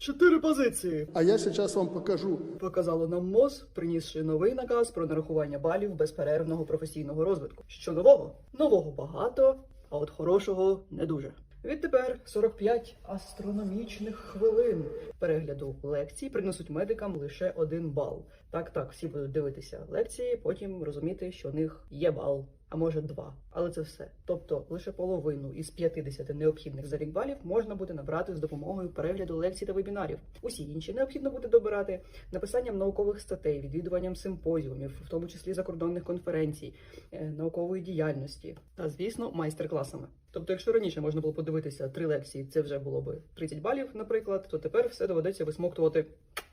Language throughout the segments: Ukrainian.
Чотири позиції. А я сейчас вам покажу. Показало нам МОЗ, принісши новий наказ про нарахування балів безперервного професійного розвитку. Що нового? Нового багато, а от хорошого не дуже. Відтепер 45 астрономічних хвилин перегляду лекцій принесуть медикам лише один бал. Так, так, всі будуть дивитися лекції, потім розуміти, що в них є бал, а може два. Але це все. Тобто лише половину із 50 необхідних за балів можна буде набрати з допомогою перегляду лекцій та вебінарів. Усі інші необхідно буде добирати написанням наукових статей, відвідуванням симпозіумів, в тому числі закордонних конференцій, е, наукової діяльності та, звісно, майстер-класами. Тобто, якщо раніше можна було подивитися три лекції, це вже було би 30 балів, наприклад, то тепер все доведеться висмоктувати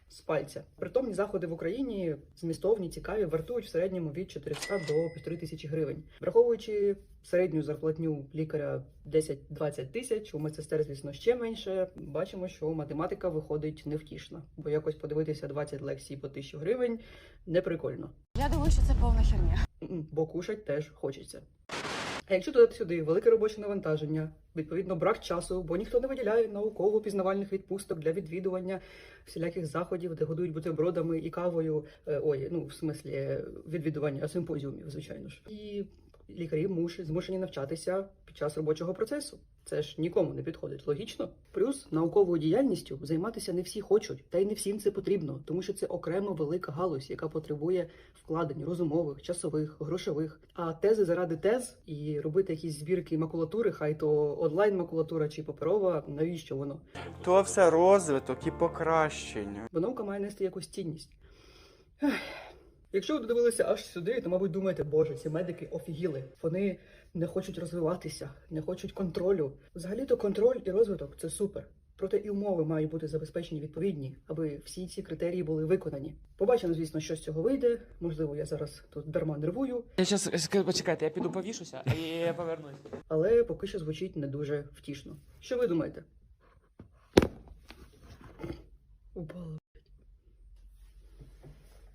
з пальця. Притомні заходи в Україні змістовні, цікаві, вартують в середньому від 400 до 1500 тисячі гривень, враховуючи середню зарплатню лікаря 10-20 тисяч, у медсестер, звісно, ще менше. Бачимо, що математика виходить невтішна, бо якось подивитися 20 лекцій по 1000 гривень неприкольно. Я думаю, що це повна херня. Бо кушать теж хочеться. А якщо додати сюди велике робоче навантаження, відповідно брак часу, бо ніхто не виділяє науково-пізнавальних відпусток для відвідування всіляких заходів, де годують бутербродами і кавою. е, Ой, ну в смислі е, відвідування симпозіумів, звичайно ж. І лікарі муш- змушені навчатися під час робочого процесу. Це ж нікому не підходить логічно. Плюс науковою діяльністю займатися не всі хочуть, та й не всім це потрібно, тому що це окрема велика галузь, яка потребує вкладень розумових, часових, грошових. А тези заради тез і робити якісь збірки макулатури, хай то онлайн макулатура чи паперова, навіщо воно? То все розвиток і покращення. Бо наука має нести якусь цінність. Якщо ви додивилися аж сюди, то, мабуть, думаєте, боже, ці медики офігіли. Вони не хочуть розвиватися, не хочуть контролю. Взагалі-то контроль і розвиток це супер. Проте і умови мають бути забезпечені відповідні, аби всі ці критерії були виконані. Побачимо, звісно, що з цього вийде. Можливо, я зараз тут дарма нервую, Я зараз почекайте, я піду повішуся і я повернусь. але поки що звучить не дуже втішно. Що ви думаєте? Упала